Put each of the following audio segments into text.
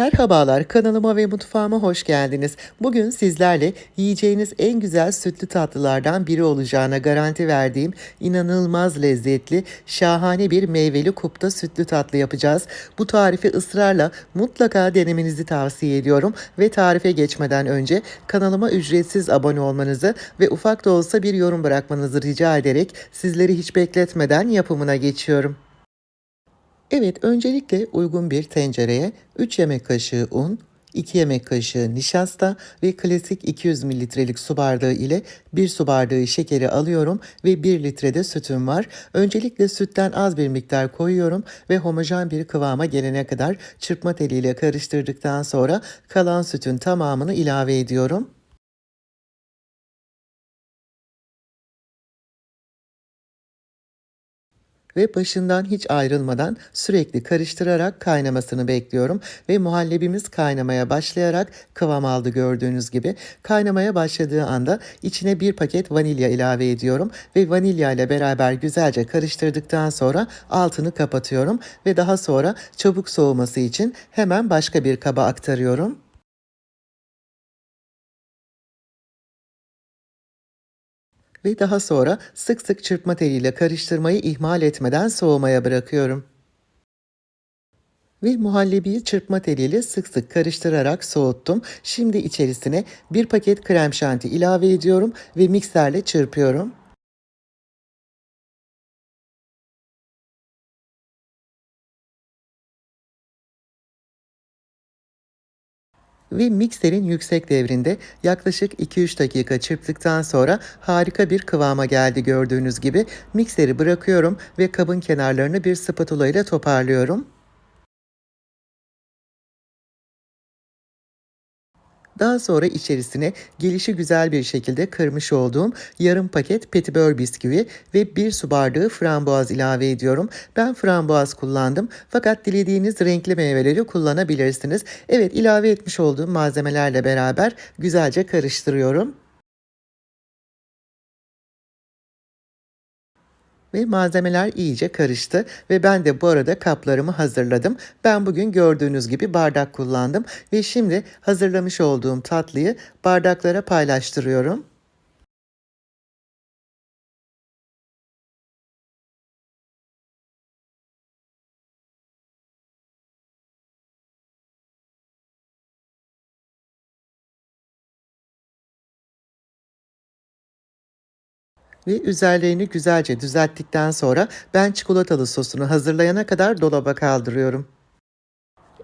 Merhabalar, kanalıma ve mutfağıma hoş geldiniz. Bugün sizlerle yiyeceğiniz en güzel sütlü tatlılardan biri olacağına garanti verdiğim inanılmaz lezzetli, şahane bir meyveli kupta sütlü tatlı yapacağız. Bu tarifi ısrarla mutlaka denemenizi tavsiye ediyorum ve tarife geçmeden önce kanalıma ücretsiz abone olmanızı ve ufak da olsa bir yorum bırakmanızı rica ederek sizleri hiç bekletmeden yapımına geçiyorum. Evet, öncelikle uygun bir tencereye 3 yemek kaşığı un, 2 yemek kaşığı nişasta ve klasik 200 mililitrelik su bardağı ile 1 su bardağı şekeri alıyorum ve 1 litrede sütüm var. Öncelikle sütten az bir miktar koyuyorum ve homojen bir kıvama gelene kadar çırpma teliyle karıştırdıktan sonra kalan sütün tamamını ilave ediyorum. Ve başından hiç ayrılmadan sürekli karıştırarak kaynamasını bekliyorum ve muhallebimiz kaynamaya başlayarak kıvam aldı gördüğünüz gibi. Kaynamaya başladığı anda içine bir paket vanilya ilave ediyorum ve vanilya ile beraber güzelce karıştırdıktan sonra altını kapatıyorum ve daha sonra çabuk soğuması için hemen başka bir kaba aktarıyorum. Ve daha sonra sık sık çırpma teliyle karıştırmayı ihmal etmeden soğumaya bırakıyorum. Ve muhallebiyi çırpma teliyle sık sık karıştırarak soğuttum. Şimdi içerisine bir paket krem şanti ilave ediyorum ve mikserle çırpıyorum. Ve mikserin yüksek devrinde yaklaşık 2-3 dakika çırptıktan sonra harika bir kıvama geldi gördüğünüz gibi. Mikseri bırakıyorum ve kabın kenarlarını bir spatula ile toparlıyorum. Daha sonra içerisine gelişi güzel bir şekilde kırmış olduğum yarım paket petibör bisküvi ve bir su bardağı frambuaz ilave ediyorum. Ben frambuaz kullandım fakat dilediğiniz renkli meyveleri kullanabilirsiniz. Evet ilave etmiş olduğum malzemelerle beraber güzelce karıştırıyorum. Ve malzemeler iyice karıştı ve ben de bu arada kaplarımı hazırladım. Ben bugün gördüğünüz gibi bardak kullandım ve şimdi hazırlamış olduğum tatlıyı bardaklara paylaştırıyorum. Ve üzerlerini güzelce düzelttikten sonra ben çikolatalı sosunu hazırlayana kadar dolaba kaldırıyorum.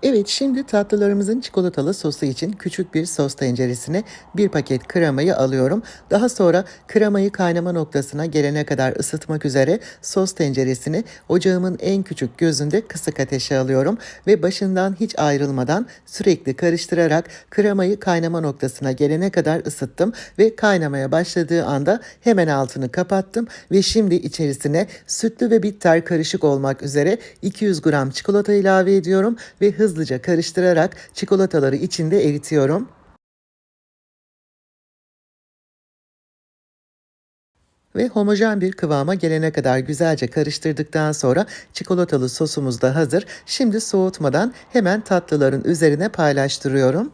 Evet şimdi tatlılarımızın çikolatalı sosu için küçük bir sos tenceresine bir paket kremayı alıyorum. Daha sonra kremayı kaynama noktasına gelene kadar ısıtmak üzere sos tenceresini ocağımın en küçük gözünde kısık ateşe alıyorum ve başından hiç ayrılmadan sürekli karıştırarak kremayı kaynama noktasına gelene kadar ısıttım ve kaynamaya başladığı anda hemen altını kapattım ve şimdi içerisine sütlü ve bitter karışık olmak üzere 200 gram çikolata ilave ediyorum ve hızlı hızlıca karıştırarak çikolataları içinde eritiyorum. ve homojen bir kıvama gelene kadar güzelce karıştırdıktan sonra çikolatalı sosumuz da hazır. Şimdi soğutmadan hemen tatlıların üzerine paylaştırıyorum.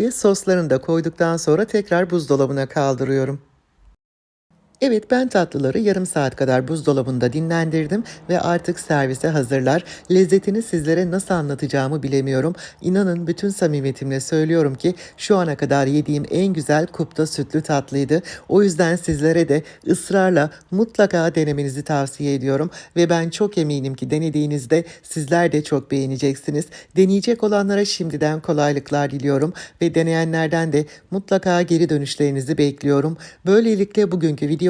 Ve soslarını da koyduktan sonra tekrar buzdolabına kaldırıyorum. Evet ben tatlıları yarım saat kadar buzdolabında dinlendirdim ve artık servise hazırlar. Lezzetini sizlere nasıl anlatacağımı bilemiyorum. İnanın bütün samimiyetimle söylüyorum ki şu ana kadar yediğim en güzel kupta sütlü tatlıydı. O yüzden sizlere de ısrarla mutlaka denemenizi tavsiye ediyorum ve ben çok eminim ki denediğinizde sizler de çok beğeneceksiniz. Deneyecek olanlara şimdiden kolaylıklar diliyorum ve deneyenlerden de mutlaka geri dönüşlerinizi bekliyorum. Böylelikle bugünkü video